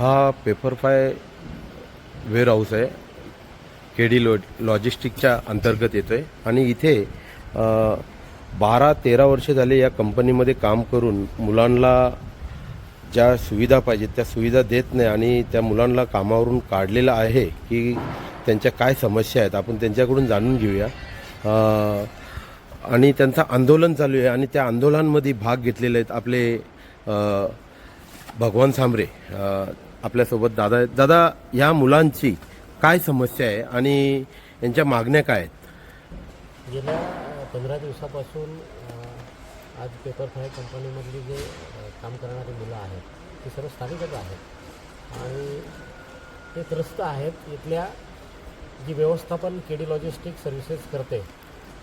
हा पेपरफाय वेअरहाऊस आहे. के D law लॉजिस्टिकच्या अंतर्गत येतो आहे आणि इथे बारा तेरा वर्ष झाले या कंपनीमध्ये काम करून मुलांना ज्या सुविधा पाहिजेत त्या सुविधा देत नाही आणि त्या मुलांना कामावरून काढलेलं आहे की त्यांच्या काय समस्या आहेत आपण त्यांच्याकडून जाणून घेऊया. आणि त्यांचं आंदोलन चालू आहे आणि त्या आंदोलनामध्ये भाग घेतलेले आहेत आपले भगवान सांबरे आपल्यासोबत दादा आहेत. दादा या मुलांची काय समस्या आहे आणि यांच्या मागण्या काय आहेत? गेल्या पंधरा दिवसापासून आज आज पेपरफ्राय कंपनीमधली जे काम करणारी मुलं आहेत ती सर्व स्थानिकच आहेत. आणि ते त्रस्त आहेत. इथल्या जी व्यवस्थापन केडी लॉजिस्टिक सर्व्हिसेस करते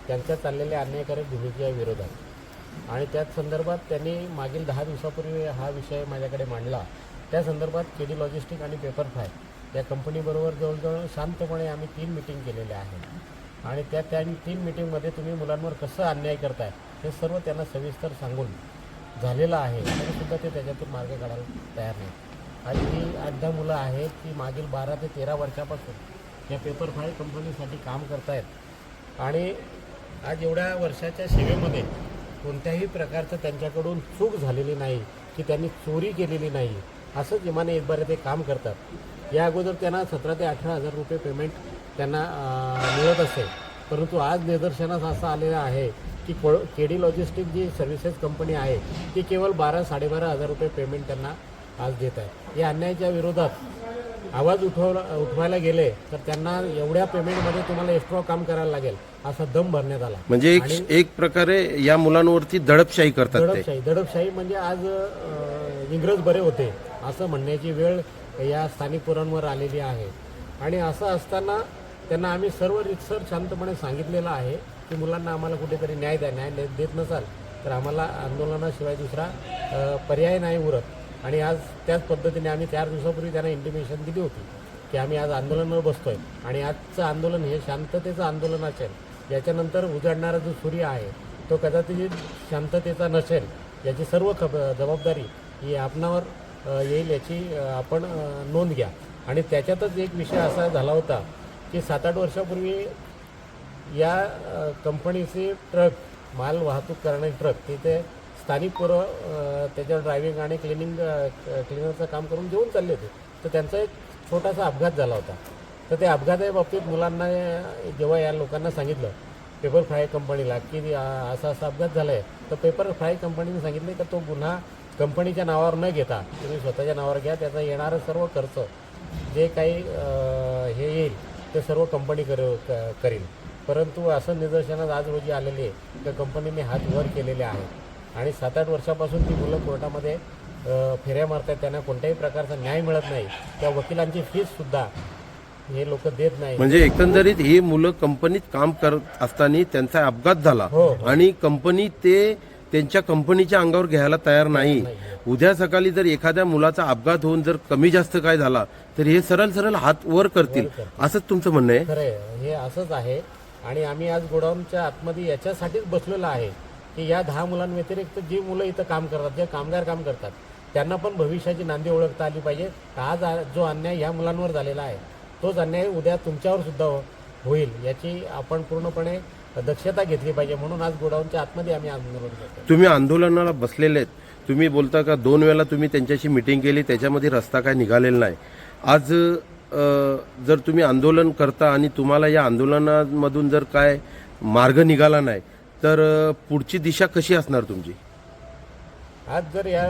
त्यांच्या चाललेल्या अन्यायकारक भूमिकेच्या विरोधात. आणि त्याच संदर्भात त्यांनी मागील दहा दिवसापूर्वी हा विषय माझ्याकडे मांडला. त्या संदर्भात के डी लॉजिस्टिक आणि पेपरफ्राय या कंपनीबरोबर जवळजवळ शांतपणे आम्ही तीन मिटिंग केलेल्या आहेत. आणि त्या त्या तीन मिटिंगमध्ये तुम्ही मुलांवर कसं अन्याय करताय हे सर्व त्यांना सविस्तर सांगून झालेलं आहे. तरीसुद्धा ते त्याच्यातून मार्ग काढायला तयार नाही आणि ही आठ दहा मुलं आहेत ती मागील बारा ते तेरा वर्षापासून या फाय कंपनीसाठी काम करतायत. आणि आज एवढ्या वर्षाच्या सेवेमध्ये कोणत्याही प्रकारचं त्यांच्याकडून चूक झालेली नाही की त्यांनी चोरी केलेली नाही. असंच इमाने इतबारे ते काम करतात. या अगोदर त्यांना सतरा ते अठरा हजार रुपये पेमेंट त्यांना मिळत असेल परंतु आज निदर्शनास असं आलेलं आहे की को के डी लॉजिस्टिक जी सर्व्हिसेस कंपनी आहे ती केवळ बारा साडेबारा हजार रुपये पेमेंट त्यांना आज देत आहे. या अन्यायाच्या विरोधात आवाज उठवला उठवायला गेले तर त्यांना एवढ्या पेमेंटमध्ये तुम्हाला एक्स्ट्रा काम करायला लागेल असा दम भरण्यात आला. म्हणजे एक एक प्रकारे या मुलांवरती दडपशाही करतात दडपशाही दडपशाही म्हणजे आज इंग्रज बरे होते. असं म्हणण्याची वेळ या स्थानिक पुरांवर आलेली आहे. आणि असं असताना त्यांना आम्ही सर्व रितसर शांतपणे सांगितलेलं आहे की मुलांना आम्हाला कुठेतरी न्याय द्या न्याय देत नसाल तर आम्हाला आंदोलनाशिवाय दुसरा पर्याय नाही उरत. आणि आज त्याच पद्धतीने आम्ही चार दिवसापूर्वी त्यांना इंटिमेशन दिली होती की आम्ही आज आंदोलनावर बसतोय. आणि आजचं आंदोलन हे शांततेचं आंदोलन असेल याच्यानंतर उजाडणारा जो सूर्य आहे तो कदाचित शांततेचा नसेल याची सर्व खब जबाबदारी ही आपणावर येईल याची आपण नोंद घ्या. आणि त्याच्यातच एक विषय असा झाला होता की सात आठ वर्षापूर्वी या कंपनीचे ट्रक माल वाहतूक करणारे ट्रक तिथे स्थानिक पुरव त्याच्यावर ड्रायव्हिंग आणि क्लिनिंग क्लिनरचं काम करून घेऊन चालले होते. तर त्यांचा एक छोटासा अपघात झाला होता. तर त्या अपघाताच्या बाबतीत मुलांना जेव्हा या लोकांना सांगितलं पेपर फ्राय कंपनीला की असा असा अपघात झाला आहे तर पेपर फ्राय कंपनीने सांगितले का तो गुन्हा कंपनीच्या नावावर न घेता तुम्ही स्वतःच्या नावावर घ्या त्याचा येणारं सर्व खर्च जे काही हे येईल ते सर्व कंपनी कर करील परंतु असं निदर्शनात आज रोजी आलेले आहे तर कंपनीने हात वर केलेले आहेत आणि सात आठ वर्षापासून ती मुलं कोर्टामध्ये फेऱ्या मारतात त्यांना कोणत्याही प्रकारचा न्याय मिळत नाही. त्या वकिलांची फीससुद्धा हे लोक देत नाही. म्हणजे एकंदरीत ही मुलं कंपनीत काम करत असताना त्यांचा अपघात झाला. हो, आणि कंपनी ते त्यांच्या कंपनीच्या अंगावर घ्यायला तयार नाही. उद्या सकाळी जर एखाद्या मुलाचा अपघात होऊन जर कमी जास्त काय झाला तर हे सरळ सरळ हात वर करतील. असंच तुमचं म्हणणं आहे? हे असंच आहे. आणि आम्ही आज गोडाऊनच्या आतमध्ये याच्यासाठीच बसलेलो आहे की या दहा मुलांव्यतिरिक्त जी मुलं इथं काम करतात जे कामगार काम करतात त्यांना पण भविष्याची नांदी ओळखता आली पाहिजे. आज जो अन्याय या मुलांवर झालेला आहे तोच अन्याय उद्या तुमच्यावर सुद्धा हो- होईल याची आपण पूर्णपणे दक्षता घेतली पाहिजे म्हणून आज गोडाऊनच्या आतमध्ये आम्ही आंदोलन करतो तुम्ही आंदोलनाला बसलेले आहेत. तुम्ही बोलता का दोन वेळा तुम्ही त्यांच्याशी मिटिंग केली त्याच्यामध्ये रस्ता काय निघालेला नाही. आज अ, जर तुम्ही आंदोलन करता आणि तुम्हाला या आंदोलनामधून जर काय मार्ग निघाला नाही तर अ, पुढची दिशा कशी असणार तुमची? आज जर या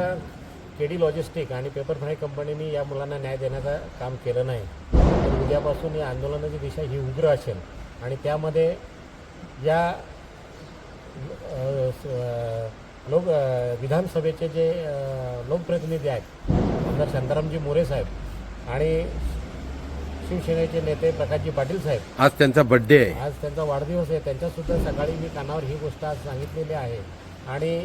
के डी लॉजिस्टिक आणि पेपर फ्राय कंपनीने या मुलांना न्याय देण्याचं काम केलं नाही तर उद्यापासून या आंदोलनाची दिशा ही उग्र असेल आणि त्यामध्ये या लोक विधानसभेचे जे लोकप्रतिनिधी आहेत आमदार शांतारामजी मोरे साहेब आणि शिवसेनेचे नेते प्रकाशजी पाटील साहेब. आज त्यांचा बर्थडे आहे. आज त्यांचा वाढदिवस आहे. त्यांच्यासुद्धा सकाळी मी कानावर ही गोष्ट आज सांगितलेली आहे. आणि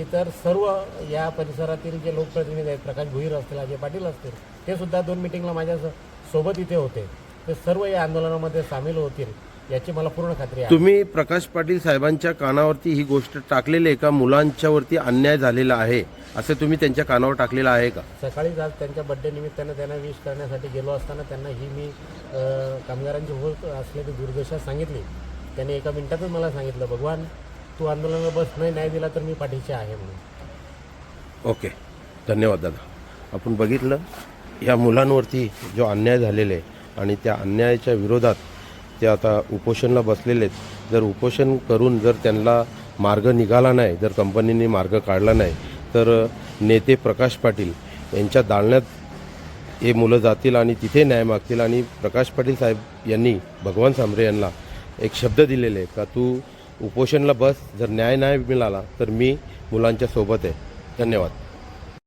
इतर सर्व या परिसरातील जे लोकप्रतिनिधी आहेत प्रकाश भुईर असतील अजय पाटील असतील ते सुद्धा दोन मिटिंगला माझ्या सोबत इथे होते. ते सर्व या आंदोलनामध्ये सामील होतील. याची मला पूर्ण खात्री आहे. तुम्ही प्रकाश पाटील साहेबांच्या कानावरती ही गोष्ट टाकलेली आहे का? मुलांच्यावरती अन्याय झालेला आहे असं तुम्ही त्यांच्या कानावर टाकलेलं आहे का? सकाळीच आज त्यांच्या बड्डे निमित्तानं त्यांना विश करण्यासाठी गेलो असताना त्यांना ही मी कामगारांची होत असलेली दुर्दशा सांगितली. त्यांनी एका मिनिटातच मला सांगितलं भगवान तू आंदोलनाला बस नाही न्याय दिला तर मी पाठीशी आहे म्हणून. ओके. धन्यवाद दादा. आपण बघितलं या मुलांवरती जो अन्याय झालेला आहे आणि त्या अन्यायाच्या विरोधात ते आता उपोषणला बसलेले आहेत. जर उपोषण करून जर त्यांना मार्ग निघाला नाही जर कंपनीने मार्ग काढला नाही तर नेते प्रकाश पाटील यांच्या दालण्यात हे मुलं जातील आणि तिथे न्याय मागतील. आणि प्रकाश पाटील साहेब यांनी भगवान सांबरे यांना एक शब्द दिलेले आहे का तू उपोषणला बस जर न्याय नाही मिळाला तर मी मुलांच्या सोबत आहे. धन्यवाद.